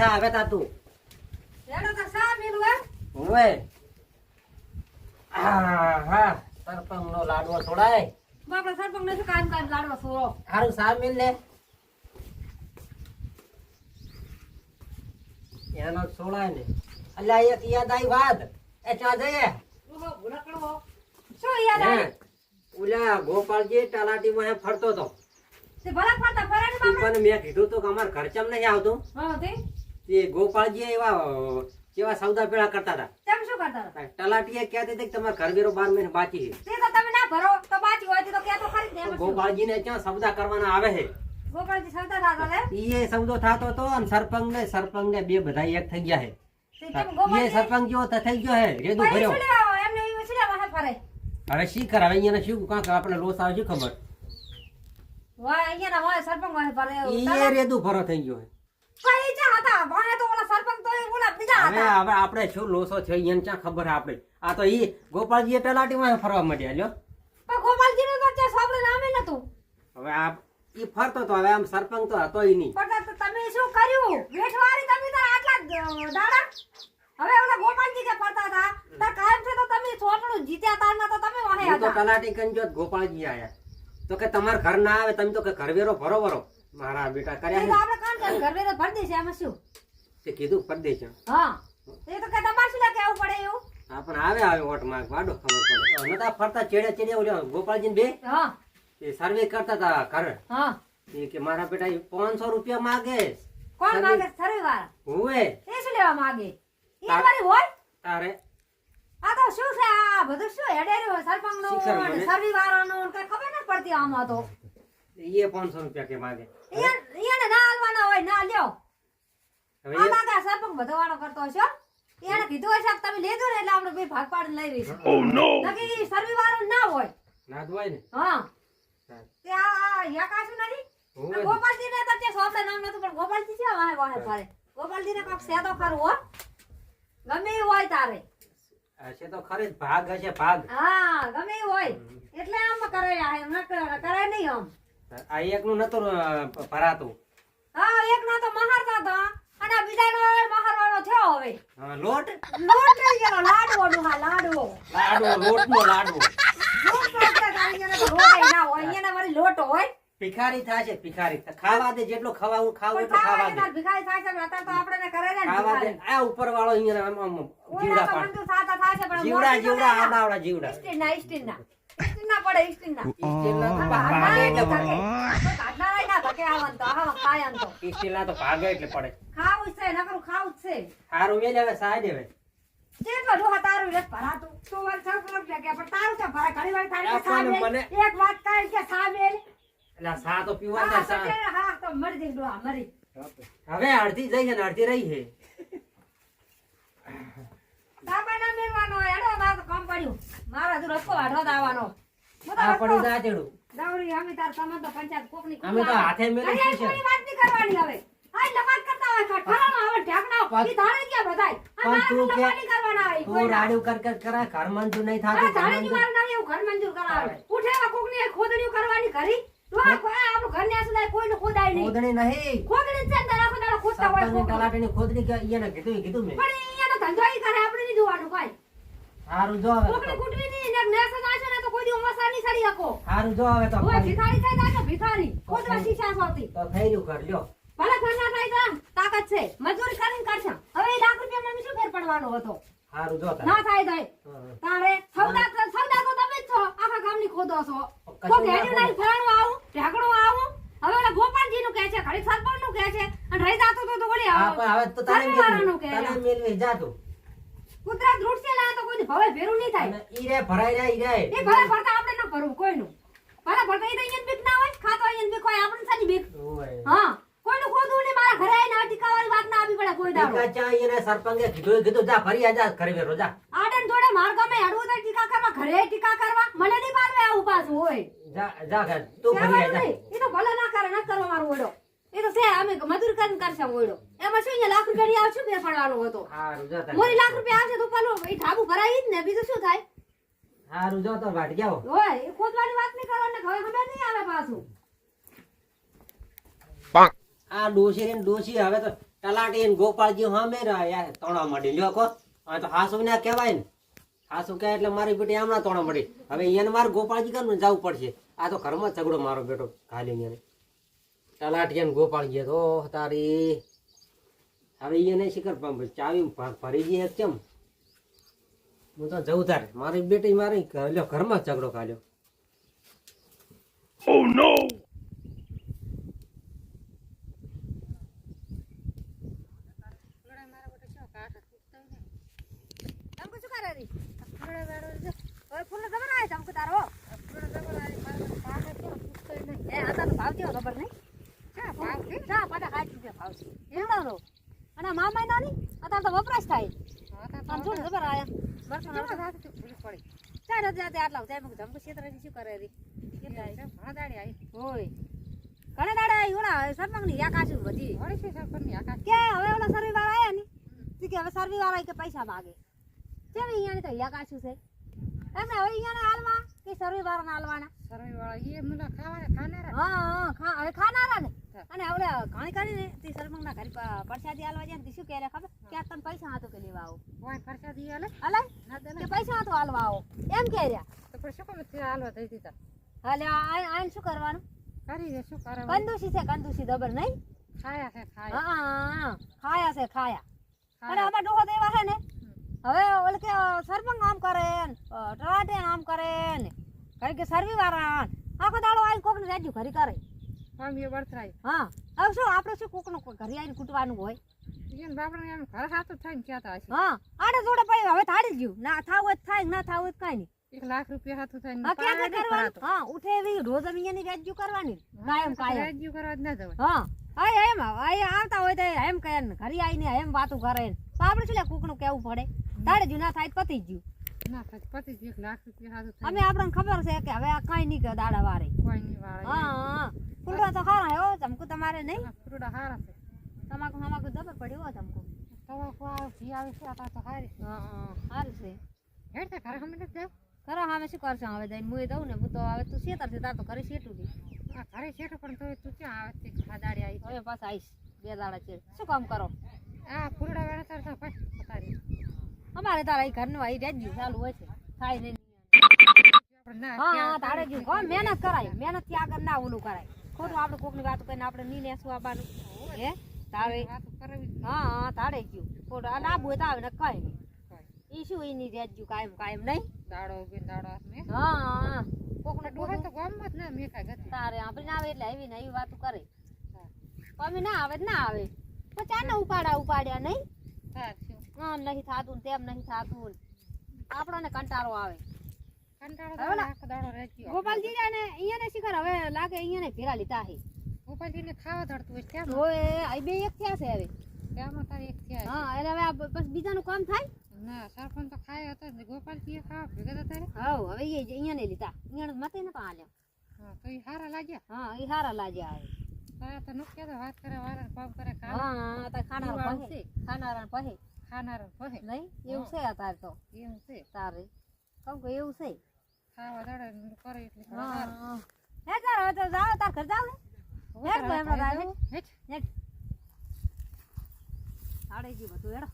સા આવે તા તું. રેડો તો સા મેલું એમ ઓવે આ હા. સરપંચ નો લાડવો છોડાય. બાપડા સરપંચ ને શું કામ કામ લાડવા સોરો હારું સા મિલ લે. એનો છોડાય ને. અલ્યા એક યાદ આવી વાત. એ ચા જઈએ. ઓહો ભૂલકડો શું યાદ હે, ઓલા ગોપાલજી તલાટી માં ફરતો તો. તે ભલા ફરતા ફરે ને બાપડા? પણ મેં કીધું તો કે અમારે ખર્ચમ નહીં આવતું? હા તે ગોપાલજી એવા કેવા સૌદા પેલા કરતા હતા. તેમ શું કરતા હતા? તલાટીએ કહેતી હતી કે તમારે ઘર વેરો બાર મહિને બાકી છે. તે તો તમે ના ભરો તો બાકી હોય તો કે તો ખરી ને ગોપાલજીને ક્યાં સૌદા કરવાના આવે છે? ગોપાલજી સૌદા થતા લે એ સૌદો થતો તો અને સરપંચ ને સરપંચ ને બે બધા એક થઈ ગયા છે. એ સરપંચ જેવો તો થઈ ગયો હે રેદુ ભર્યો? એમને એ હે ફરે. હવે શી કરાવે અહીંયા શું કાંક આપણે લોસ આવે છે ખબર? વાહ અહીંયા ના વાહ સરપંચ વાહે ફરે. એ રેદુ ભરો થઈ ગયો છે કઈ જા હતા વાહે તો ઓલા સરપંચ તો એ ઓલા બીજા હવે આપણે શું લોસો છે એને ક્યાં ખબર આપણે? આ તો ઈ ગોપાલજી તલાટીમાં ફરવા માંડ્યા લ્યો. પણ ગોપાલજી નું તો સાંભળે નામે નતું. હવે આ ઈ ફરતો તો હવે આમ સરપંચ તો હતો ઈ નહીં. પણ તમે શું કર્યું? વેઠવારી તમે તો આટલા દાડા. હવે ઓલા ગોપાલજી કે ફરતા હતા? તાર કાયમ છે તો તમે છોટલું જીત્યા તા ના તો તમે વાહે હતા તો તલાટી કંજો ગોપાલજી આયા. તો કે તમાર ઘર ના આવે તમે તો કે ઘર વેરો ભરો ભરો. મારા બેટા કર્યા આપણે કામ કરે ઘર વેરો ભરી દેશે આમાં શું? તે કીધું પર છે હા એ તો કે તમારે શું કેવું પડે એવું? હા પણ આવે આવે ઓટમાં વાડો ખબર પડે. નતા ફરતા ચેડે ચેડે ઓલ્યો ગોપાલજી બે હા. એ સર્વે કરતા હતા ઘર. હા. એ કે મારા બેટા પાંચસો રૂપિયા માગે. કોણ માંગે? સર્વે વાળા? હુએ. એ શું લેવા માંગે? એ મારી હોય? તારે. આ તો શું છે? આ બધું શું હેડેર્યું સરપંચ શિખરનું. સર્વે વાળાનું કઈ ખબર ન પડતી આમાં તો. એ પાંચસો રૂપિયા કે માગે. એ ના હાલવાના હોય ના લ્યો. હવે આ એ- બાકા સરપંચ કરતો હશો એને કીધું હશે કે તમે લીધું ને એટલે આપણે બે ભાગ પાડીને લઈ રહીશું નક્કી સર્વે વાળું ના હોય. ના ધોવાય ને? હા. હા. તે આ આ યાકાશું નથી? ગોપાલજી ને. તો તે સોંપડે નામ નતું પણ ગોપાલજી છે વાહે વાહે ફરે ગોપાલજી ને કોક સેતો ખરું હો. ગમે હોય તારે. હશે તો ખરી જ ભાગ હશે ભાગ. હા ગમે હોય. એટલે આમ કરે આ એમ ન કરે કરે નહીં આમ. આ એકનું નતું ભરાતું હા એક ના તો મહારતા હતા. આ બીજાનો મહારવાનો થયો હવે. લોટ? લોટ થઈ ગયો લાડવો નો હા લાડવો. લાડવો લોટ નો લાડવો. લોટ તો અત્યારે ગાડીઓને તો લોટ ના હોય. અહીંયા મારી લોટ હોય. ભિખારી થશે ભિખારી ખાવા દે જેટલો ખાવા ખાવું પણ ખાવા દે. ભિખારી થાય છે ને અત્યારે તો આપણે ને કરે ને ખાવા દે. આ ઉપર વાળો અહીંયા આમ આમ જીવડા તો પાડ. થાય છે પણ જીવડા જીવડા ના. આવડા આવડા જીવડા. ઇસ્ટીનના, ઇસ્ટીનના. પડે, ભાગે એટલે પડે ના ધકે આવન તો, આવા ખાયન તો. સ્ટીલના તો ભાગે એટલે પડે ખાવું છે, નકરું ખાવું છે. સારું મેલ હવે એટલે ભરાતું. તું સરપંચ કે પણ તારું તો. ઘણી વાર એક વાત સામે એટલે સા તો પીવા હા, સા હા, તો મરી જઈ ડોહા, મરી. હવે અડધી જઈ છે ને અડધી રહી છે સાપા ના મેલવાનો હોય. હેડો, મારે તો કામ પડ્યું. મારે હજુ રસ્તો વાઢવા દાવાનો તો આ રસ્તો- પડ્યું દાચેડું દવડી, અમે તાર સામાન તો પંચાયત કોકની અમે તો હાથે ઘડિયાળ છે. કોઈની વાત નહીં કરવાની હવે. આ લપાટ કરતા હોય, ઠરાનો હવે ઢાકણા ઈ ધારે ગયા બધાય. આ મારા તું લપાટ કે- કરવાના હોય તું રાડ્યું કર કર કરા ઘર મંજૂર નહીં આ ધારે જી મારે નહીં એવું ઘર મંજૂર કરાવે. ઉઠેવા કોકની ખોદણીઓ કરવાની. તો કોઈ નહીં. ખોદણી નહીં ખોદણી જ. ખોદણી કીધું કીધું મેં પણ ઈ એનો ધંધો ઈ કરે, આપણે નહીં જોવાનું કાંઈ. સારું જો હવે કોકડી કુટવી ની ને નેસ જ આવશે ને તો કોઈ દી ઉમસા નહીં સડી શકો. હારું જો હવે તો ઓય, ભિખારી થઈ જાય તો ભિખારી. કોદરા શીશા સોતી. તો થઈ કર લ્યો. ભલે ઘરના થાય તો તાકાત છે. મજૂરી કરીને કરશે. હવે લાખ રૂપિયા માં શું ફેર પડવાનો હતો? હારું જો. ના થાય તો તારે સૌદા સૌદા તો તમે જ છો. આખા ગામની ખોદો છો. તો ના ઘેડ્યું નહીં ફલાણું આવું ઢાંકણું આવું. હવે ઓલા ગોપાલજી નું કહે છે ઘડી સરપંચનું કહે છે અને રહી જાતો તો વળી ઓલી હવે તો તારે સરવાળાનું મેળવી કુતરા ધ્રુડશે ના તો કોઈ ભવે ભેરું નહીં થાય. ઈરે ભરાઈ જાય ઈરે એ ભલે ભરતા આપણે ન ભરવું કોઈનું. ભલે ભરતા ઈ તો અહીંયા બીક ના હોય ખાતો અહીંયા બીક હોય આપણે સાની બીક. હા કોઈનું ખોદવું નહીં મારા ઘરે આવીને અટકાવવાની વાત ના આવી પડે કોઈ દાડો. ટીકા ચા ઈને સરપંચે કીધું કીધું જા ફરી આજા ઘરે વેરો જા. આડન જોડે માર ગમે હેડવું તો ટીકા કરવા ઘરે ટીકા કરવા મને નહીં પાડવે આવું પાછું હોય જા જા ઘર. તું ફરી આજા. એ તો ભલે ના કરે ન કરો મારું ઓડો. એ તો છે અમે મજૂર કરીને કરશે ઓડો એમાં શું અહીંયા લાખ રૂપિયા આવશે બે હતો? સારું જો તારે. મોરી લાખ રૂપિયા આવશે તો પેલું એ ઢાબુ ભરાય જ ને બીજું શું થાય? સારું જો તો વાટ ગયા હોય એ ખોદવાની વાત નહીં કરવાની હવે ખબર નહીં આવે પાછું. આ રે ને હવે તો તલાટી ને ગોપાળજી સામે યાર તોણા મળી. લ્યો કો. આ તો હાસુ ને કહેવાય ને. હાસુ કહે એટલે મારી બેટી હમણાં તોણા મળી. હવે એને મારે ગોપાળજી કરવું જવું પડશે. આ તો ઘરમાં ઝઘડો મારો બેટો ખાલી એને તલાટી ગોપાલ ગયો તો તારી હવે એને શિખર ચાવી ભરી ગઈ કેમ હું તો જવું તારે મારી બેટી મારી લ્યો ઘરમાં ઝઘડો ખાલ્યો તમકો શું કરે રી ઓય ફૂલ ખબર તારો એ આ તારો ભાવ કેવો ખબર નહીં ચા છે એવડાનો અને મામાય નાની અત્યારે તો વપરાશ થાય ખબર આયા ચાર હજાર આટલા ઉતાય મુક ધમકો છેતરાથી શું કરે રી ઘણે દાડા આવી ઓલા સરપંચની યાકાશું બધી કે હવે ઓલા સર્વી વાળા આયા ની કે હવે સર્વી વાળા કે પૈસા માગે કેમ અહીંયાની તો યાકાશું છે એમને હવે અહીંયાને હાલવા કે સર્વી વાળાને હાલવાના હા હા, ખા, હવે ખાનારા ને. અને આવડે ઘણી કરીને તે ના ઘરે પરસાદી આલવા જાય ને તે શું કહે ખબર? કે આ તમે પૈસા હાથો કે લેવા આવો? હાલે કે પૈસા હાથો હાલવા આવો? એમ કહે રહ્યા. હાલે આ આને શું કરવાનું? કંદુસી છે કંદુસી દબર નહીં? હા હા ખાયા છે ખાયા. અને આમાં ડોહો દેવા છે ને? હવે ઓલ કે સરમંગ આમ કરે ને ટરાટે આમ કરે ને. કારણ કે સર્વી વાળા આખો દાડો આવીને કોકને રાજ્યુ ઘરી કરે. હા હવે શું આપણે શું કોકનો ઘરે આવીને કૂટવાનું હોય? હા આડે જોડે પડી હવે થાળી ગયું. ના થાવ જ થાય ના થાવ જ કાંઈ નહીં. એક લાખ રૂપિયા હાથું થાય ક્યાં કરવાનું? હા ઉઠે એવી રોજ અહીંયાની રાજ્યું કરવાની. કાયમ કાયમ. રાજ્ય કરવા જ ના જવાય. હા હા એમ અહીંયા આવતા હોય તો એમ કહે ને ઘરે આવીને એમ વાતું કરે તો આપણે શું કૂકનું કેવું પડે? તારે જ ના થાય પતી ગયું. ના થાય પતી ગયું. એક લાખ રૂપિયા હાથું અમે આપણને ખબર છે કે હવે આ કાંઈ નહીં કે દાડા વારે. કોઈ નહીં વાળે હા હા તો ખરા હો ધમકુ તમારે નહીં? આ ફ્રૂડા હારા છે. તમાકુ હમાકુ જબર પડ્યું હો ચમકુ તમાકુ આવે ઘી આવે છે આ તો હારી છે. હા હા સારું છે. હેડ તે ઘરે હમણાં જાવ? ખરા હવે શું કરશે? હવે જઈને મુએ દઉં ને હું તો હવે તું શેતર છે તાર તો ઘરે શેટું દી આ ઘરે શેઠો પણ તો તું ક્યાં આવે છે? ખાદાડી આવી હવે પાછા આવીશ બે દાડા છે. શું કામ કરો? આ ફૂરડા વેળા તાર તો પછી પતારી અમારે તારા અહીં ઘરનું આઈ રેજ્યું ચાલુ હોય છે. થાય નહીં. હા હા તારે જ કોણ મહેનત કરાય મહેનતથી આગળ ના ઓલું કરાય. ખોટું આપણે કોકની વાત કરીને આપણે નહીં નેસવા આવવાનું હે? તારે હા હા તારે ગયું. ખોટું. આ લાભ હોય તો આવે ને કઈ નહીં. ઈ શું એની રેજ્યું કાયમ કાયમ નહીં? દાડો ઊભી દાડો હા હા. કોકને ડોહા તો ગામમાં જ ના મેકા ગતિ તારે આપણે આવે એટલે આવી ને એવી વાતો કરે. હા. અમે ના આવે ના આવે. તો ચાર ને ઉપાડા ઉપાડ્યા નહીં? આમ નહીં થાતું ને તેમ નહીં થાતું આપણને કંટાળો આવે. ગોપાલજી ને અહીંયા ને શિખર હવે લાગે અહીંયા ને ભેરા લીધા છે. ગોપાલજીને ખાવા ધડતું હોય કેમ હવે આ બે એક થયા છે હવે. ત્યાંમાં તારે એક થયા હા એટલે હવે બસ બીજાનું કામ થાય? ના સરપંચ તો ખાય હતા ને ગોપાલજીએ ખાવા ભેગા હતા તારે? હા હવે એ અહીંયા ને લીધા. અહીંયા મતે નતો આલ્યા. હા તો એ હારા લાગ્યા? હા એ હારા લાગ્યા હવે. તારા તો નુક્યા તો વાત કરે વારા કામ કરે હા ખાવા હા તાર ખાનારા પહે ખાનારા પહે ખાનાર પહે નહીં? એવું છે તાર તો. એવું છે. તારે. કહું કે એવું છે. ખાવા દાડે કરે એટલે હા તાર હવે તો તાર ઘર જાવ તો એમાં? આડે જી બધું હેડો.